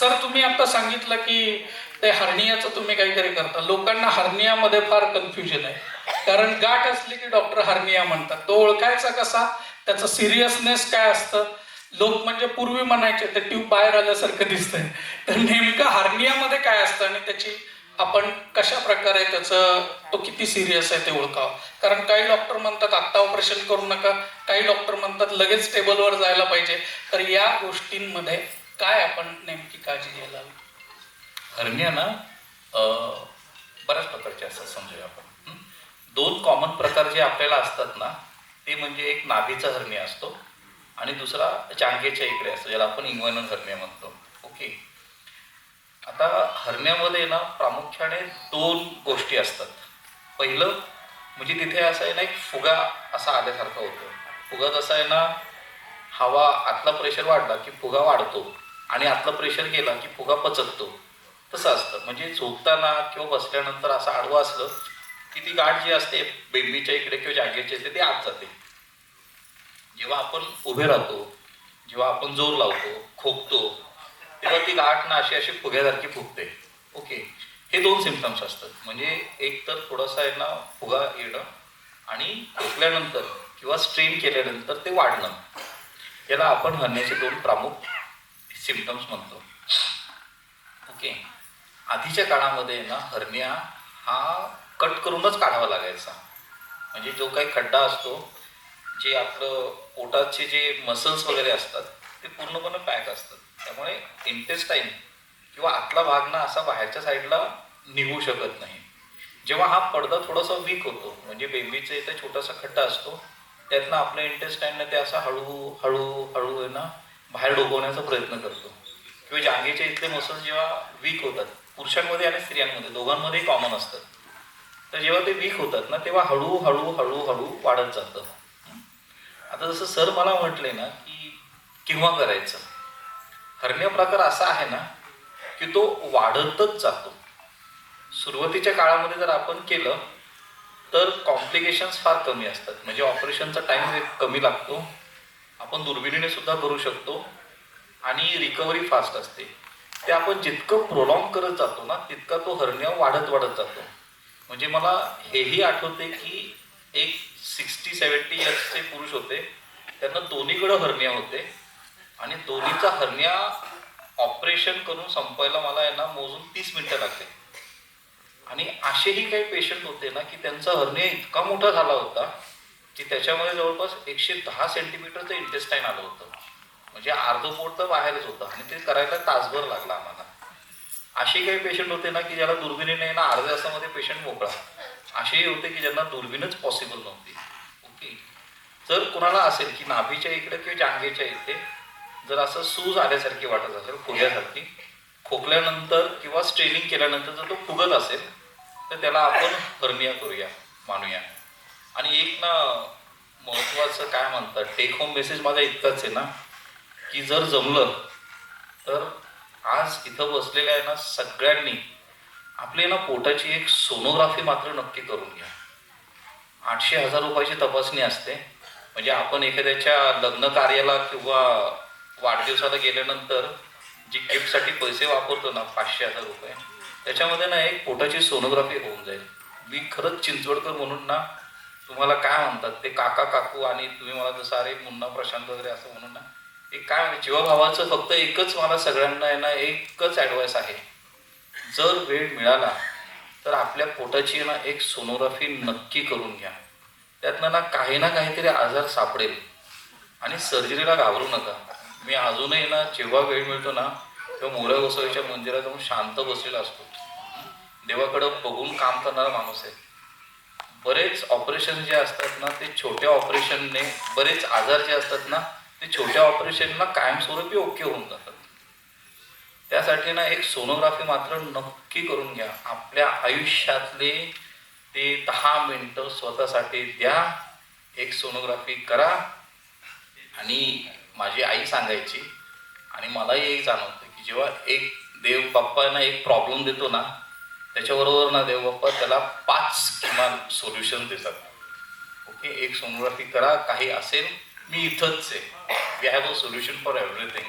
Sir तुम्ही आता सांगितलं की ते हर्नियाचं तुम्ही काहीतरी करता. लोकांना हर्नियामध्ये फार कन्फ्युजन आहे. कारण गाठ असली की डॉक्टर हर्निया म्हणतात. तो ओळखायचा कसा? त्याचं सिरियसनेस काय असतं? लोक म्हणजे पूर्वी म्हणायचे ते ट्यूब बाहेर आल्यासारखं दिसतंय. तर नेमकं हर्नियामध्ये काय असतं आणि त्याची आपण कशा प्रकारे त्याचं तो किती सिरियस आहे ते ओळखावं? कारण काही डॉक्टर म्हणतात आत्ता ऑपरेशन करू नका. काही डॉक्टर म्हणतात लगेच टेबलवर जायला पाहिजे. तर या गोष्टींमध्ये काय आपण नेमकी काळजी घ्यायला हवी? हरनिया ना बऱ्याच प्रकारचे असतात समजूया आपण. दोन कॉमन प्रकार जे आपल्याला असतात ना ते म्हणजे एक नाभीचा हरनिया असतो आणि दुसरा चांगेच्या इकडे असतो ज्याला आपण इंग्वनल हरण्या म्हणतो. ओके? आता हरण्यामध्ये ना प्रामुख्याने दोन गोष्टी असतात. पहिलं म्हणजे तिथे असं आहे ना एक फुगा असा आल्यासारखा होतो. फुगा जसा आहे ना हवा आतला प्रेशर वाढला की फुगा वाढतो. आणि आतलं प्रेशर गेला की फुगा पचकतो. तसं असतं. म्हणजे झोपताना किंवा बसल्यानंतर असं आडवं असलं की ती गाठ जी असते बेंबीच्या इकडे किंवा जागेची असते ती आत जाते. जेव्हा आपण उभे राहतो जेव्हा आपण जोर लावतो खोकतो तेव्हा ती गाठ ना अशी अशी फुग्यासारखी फुगते. ओके? हे दोन सिमटम्स असतात. म्हणजे एक तर थोडासा आहे ना फुगा येणं आणि खोकल्यानंतर किंवा स्ट्रेन केल्यानंतर ते वाढणं. याला आपण हरण्याचे दोन प्रामुख सिम्टम्स म्हणतो. ओके आधीच्या काळामध्ये ना हर्निया हा कट करूनच काढावा लागायचा. म्हणजे जो काही खड्डा असतो जे आपलं पोटाचे जे मसल्स वगैरे असतात ते पूर्णपणे पॅक असतात. त्यामुळे इंटेस्टाईन किंवा आतला भाग ना असा बाहेरच्या साईडला निघू शकत नाही. जेव्हा हा पडदा थोडासा वीक होतो म्हणजे बेबीचा इथे छोटासा खड्डा असतो त्यातनं आपल्या इंटेस्टाईनने ते असा हळू हळू हळू आहे ना बाहेर डोकवण्याचा प्रयत्न करतो. किंवा जांघेचे इथले मसल्स जेव्हा वीक होतात पुरुषांमध्ये आणि स्त्रियांमध्ये दोघांमध्येही कॉमन असतात तर जेव्हा ते वीक होतात ना तेव्हा हळू हळू हळू हळू वाढत जातं. आता जसं सर मला म्हटले ना की केव्हा करायचं? हरण्या प्रकार असा आहे ना की तो वाढतच जातो. सुरुवातीच्या काळामध्ये जर आपण केलं तर कॉम्प्लिकेशन्स फार कमी असतात. म्हणजे ऑपरेशनचा टाइम कमी लागतो. आपण दुर्बिणीने सुद्धा करू शकतो आणि रिकव्हरी फास्ट असते. ते आपण जितकं प्रोलॉंग करत जातो ना तितका तो हरण्या वाढत वाढत जातो. म्हणजे मला हेही आठवते की एक सिक्स्टी सेवन्टी इयर्सचे पुरुष होते. त्यांना दोन्हीकडं हरण्या होते. आणि दोन्हीचा हरण्या ऑपरेशन करून संपायला मला यांना मोजून तीस मिनटं लागले. आणि असेही काही पेशंट होते ना की त्यांचा हरण्या इतका मोठा झाला होता की त्याच्यामध्ये जवळपास एकशे दहा सेंटीमीटरचं इंटेस्टाईन आलं होतं. म्हणजे अर्धं पोट तर बाहेरच होतं आणि ते करायला तासभर लागला आम्हाला. असे काही पेशंट होते ना की ज्याला दुर्बिणीने ना अर्ध्या तासामध्ये पेशंट मोकळा. असेही होते की ज्यांना दुर्बीणच पॉसिबल नव्हती. ओके जर कुणाला असेल की नाभीच्या इकडे किंवा जांघेच्या इथे जर असं सूज आल्यासारखी वाटत असेल खोल्यासारखी खोकल्यानंतर किंवा स्ट्रेनिंग केल्यानंतर जर तो फुगत असेल तर त्याला आपण हर्निया करूया मानूया. आणि एक ना महत्त्वाचं काय म्हणतात टेक होम मेसेज माझा इतकाच आहे ना की जर जमलं तर आज इथं बसलेल्या आहे ना सगळ्यांनी आपली ना पोटाची एक सोनोग्राफी मात्र नक्की करून घ्या. आठशे हजार रुपयाची तपासणी असते. म्हणजे आपण एखाद्याच्या लग्न कार्याला किंवा वाढदिवसाला गेल्यानंतर जी गिफ्टसाठी पैसे वापरतो ना पाचशे हजार रुपये त्याच्यामध्ये ना एक पोटाची सोनोग्राफी होऊन जाईल. मी खरंच चिंचवडकर म्हणून ना तुम्हाला काय म्हणतात? ते काका काकू आणि तुम्ही मला जसं अरे मुन्ना प्रशांत वगैरे असं म्हणून ना एक काय म्हणजे जीवाभावाचं फक्त एकच मला सगळ्यांना आहे ना एकच ॲडवाईस आहे. जर वेळ मिळाला तर आपल्या पोटाची ना एक सोनोग्राफी नक्की करून घ्या. त्यातनं ना काही ना काहीतरी आजार सापडेल. आणि सर्जरीला घाबरू नका. मी अजूनही ना जेव्हा वेळ मिळतो ना तेव्हा मोऱ्या गोसावीच्या मंदिरात जाऊन शांत बसलेला असतो. देवाकडं बघून काम करणारा माणूस आहे. बरेच ऑपरेशन जे असतात ना ते छोट्या ऑपरेशनने बरेच आजार जे असतात ना ते छोट्या ऑपरेशनला कायमस्वरूपी ओके होऊन जातात. त्यासाठी ना एक सोनोग्राफी मात्र नक्की करून घ्या. आपल्या आयुष्यातले ते दहा मिनटं स्वतःसाठी द्या एक सोनोग्राफी करा आणि माझी आई सांगायची आणि मलाही एक जाणवतं की जेव्हा एक देव बाप्पांना एक प्रॉब्लेम देतो ना त्याच्याबरोबर ना देव बाप्पा त्याला पाच किमान सोल्युशन देतात. ओके एक सोनोग्राफी करा काही असेल मी इथंच आहे. We have a solution for everything